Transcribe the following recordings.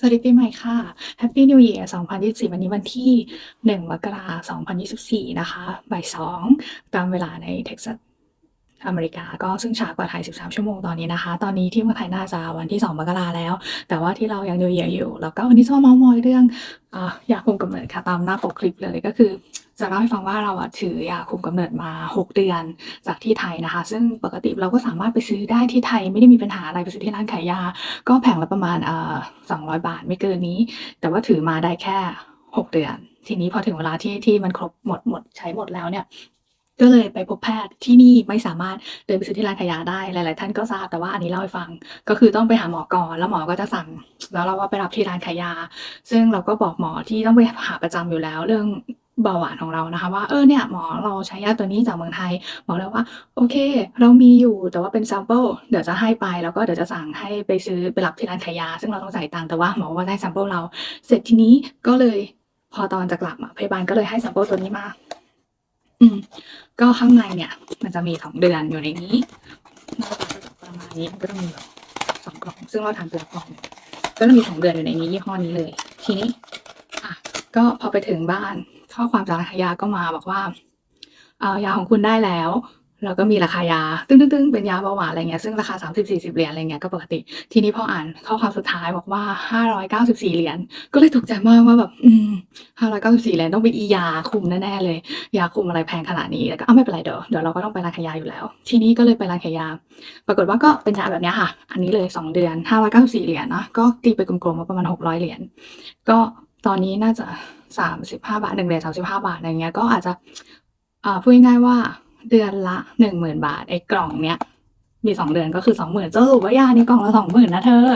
สวัสดีปีใหม่ค่ะ Happy New Year 2024 วันนี้วันที่ 1 มกราคม 2024 นะคะ บ่าย 2 ตามเวลาในเท็กซัสอเมริกาก็ซึ่งช้ากว่าไทย 13 ชั่วโมงตอนนี้นะคะ ตอนนี้ที่เมืองไทยน่าจะวันที่ 2 มกราแล้ว แต่ว่าที่เรายัง New Year อยู่ แล้วก็วันนี้จะมาเม้าท์มอยเรื่อง อยายาคุมกำเนิดค่ะ ตามหน้าปกคลิปเลยก็คือ จะเล่าให้ฟังว่าเราอะถือยาคุมกำเนิดมา 6 เดือนจากที่ไทยนะคะ ซึ่งปกติเราก็สามารถไปซื้อได้ที่ไทยไม่ได้มีปัญหาอะไรไปซื้อที่ร้านขายยา ก็แผงละประมาณเอ่อ200บาทไม่เกินนี้ แต่ว่าถือมาได้แค่ 6 เดือน ทีนี้พอถึงเวลาที่ที่มันครบหมดหมดใช้หมดแล้วเนี่ยก็เลยไปพบแพทย์ที่นี่ไม่สามารถเดินไปซื้อที่ร้านขายยาได้ หลาย ๆ ท่านก็ทราบแต่ว่าอันนี้เล่าให้ฟัง ก็คือต้องไปหาหมอก่อนแล้วหมอก็จะสั่ง แล้วเราก็ไปรับที่ร้านขายยา ซึ่งเราก็บอกหมอที่ต้องไปหาประจำอยู่แล้ว เรื่อง เบาหวานของเรานะคะว่าเออเนี่ยหมอเราใช้ยาตัวนี้จากเมืองไทยหมอเลยว่าโอเค เรามีอยู่แต่ว่าเป็น sample เดี๋ยวจะให้ไปแล้วก็เดี๋ยวจะสั่งให้ไปซื้อไปรับที่ร้านขายยา ซึ่งเราต้องจ่ายตังค์แต่ว่าหมอว่าได้ sample เราเสร็จทีนี้ก็เลยพอตอนจะกลับอะพยาบาลก็เลยให้ sample ตัวนี้มา อืม ก็ข้างในเนี่ย มันจะมี2เดือนอยู่ในนี้ประมาณนี้มันก็จะมีสองกล่อง ซึ่งเราทานตัวละกล่องก็จะมี2เดือนอยู่ในนี้ยี่ห้อนี้เลย ทีนี้ อะ ก็พอไปถึงบ้าน ข้อความจากรานขายาก็มาบอกว่าอ่ายาของคุณได้แล้วแล้วก็มีราคายา ตึ้งๆๆเป็นยาเบาหวานอะไรเงี้ยซึ่งราคา 30-40 เหรียญอะไรเงี้ยก็ปกติ ทีนี้พออ่านข้อความสุดท้ายบอกว่า 594 เหรียญก็เลยตกใจมากว่าแบบอืม594 เหรียญต้องเป็นอียาคุมแน่ๆเลย ยาคุมอะไรแพงขนาดนี้แล้วก็อ้าไม่เป็นไรเดี๋ยวเดี๋ยวเราก็ต้องไปร้านขายยาอยู่แล้ว ทีนี้ก็เลยไปร้านขายยา ปรากฏว่าก็เป็นยาแบบนี้ค่ะ อันนี้เลย 2 เดือน 594 เหรียญนะก็ตีไปกลมๆว่าประมาณ 600 เหรียญก็ ตอนนี้น่าจะ35บห้าบาท1เหรียญ35บห้าบาทอะไรเงี้ยก็อาจจะพูดง่ายๆว่าเดือนละ10,000บาทไอ้กล่องเนี้ยมี2เดือนก็คือ20,000สรุปว่ายานี้กล่องละ20,000นนะเธอ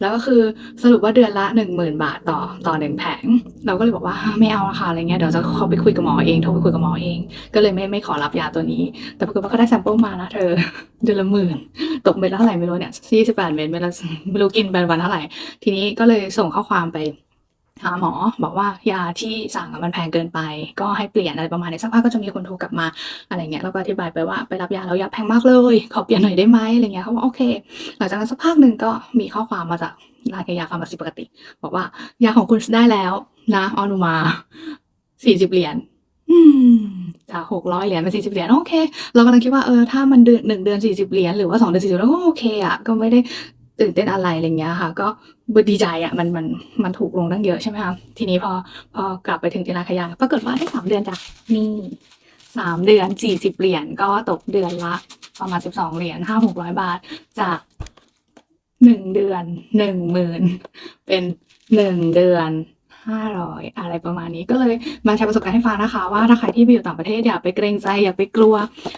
แล้วก็คือสรุปว่าเดือนละ10,000บาทต่อต่อ1แผง เราก็เลยบอกว่าไม่เอาอะค่ะอะไรเงี้ยเดี๋ยวจะเขอไปคุยกับหมอเองโทรไปคุยกับหมอเอง ก็เลยไม่ไม่ขอรับยาตัวนี้ แต่ปรากฏว่าก็ได้ sample มานะเธอ เดือนละหมื่นตกเม็ดละเท่าไหร่ไม่รู้เนี่ย48เม็ดเม็ดละไม่รู้กินไปวันเท่าไหร่ ทีนี้ก็เลยส่งข้อความไป หาหมอบอกว่ายาที่สั่งมันแพงเกินไป ก็ให้เปลี่ยนอะไรประมาณนี้สักพักก็จะมีคนโทรกลับมาอะไรเงี้ยเราก็อธิบายไปว่าไปรับยาแล้วยาแพงมากเลยขอเปลี่ยนหน่อยได้ไหมอะไรเงี้ยเขาบอกโอเค หลังจากนั้นสักพักหนึ่งก็มีข้อความมาจากร้านขายยาฟาร์มาซีปกติ บอกว่ายาของคุณได้แล้วนะออนุมา40เหรียญอืมจาก600เหรียญเป็น40เหรียญโอเค เรากำลังคิดว่าเออถ้ามันเดือน1เดือน40เหรียญหรือว่า2เดือน40เราก็โอเคอะก็ไม่ได้ ตื่นเต้นอะไรอะไรเงี้ยค่ะ ก็บดีใจอะมันมันมันถูกลงตั้งเยอะใช่ไหมคะทีนี้พอพอกลับไปถึงที่ร้านขายยาปรากฏว่าได้3เดือนจ้ะนี่3เดือน40เหรียญก็ตกเดือนละประมาณ12เหรียญ500-600บาท จาก1เดือน10,000เป็น1เดือน500อะไรประมาณนี้ก็เลยมาแชร์ประสบการณ์ให้ฟังนะคะ ว่าถ้าใครที่ไปอยู่ต่างประเทศอย่าไปเกรงใจอย่าไปกลัว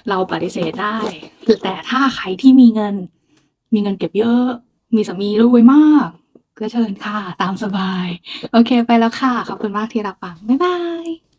เราปฏิเสธได้ แต่ถ้าใครที่มีเงิน มีเงินเก็บเยอะ มีสามีรวยมาก ก็เชิญค่ะ ตามสบาย โอเคไปแล้วค่ะ ขอบคุณมากที่รับฟัง บ๊ายบาย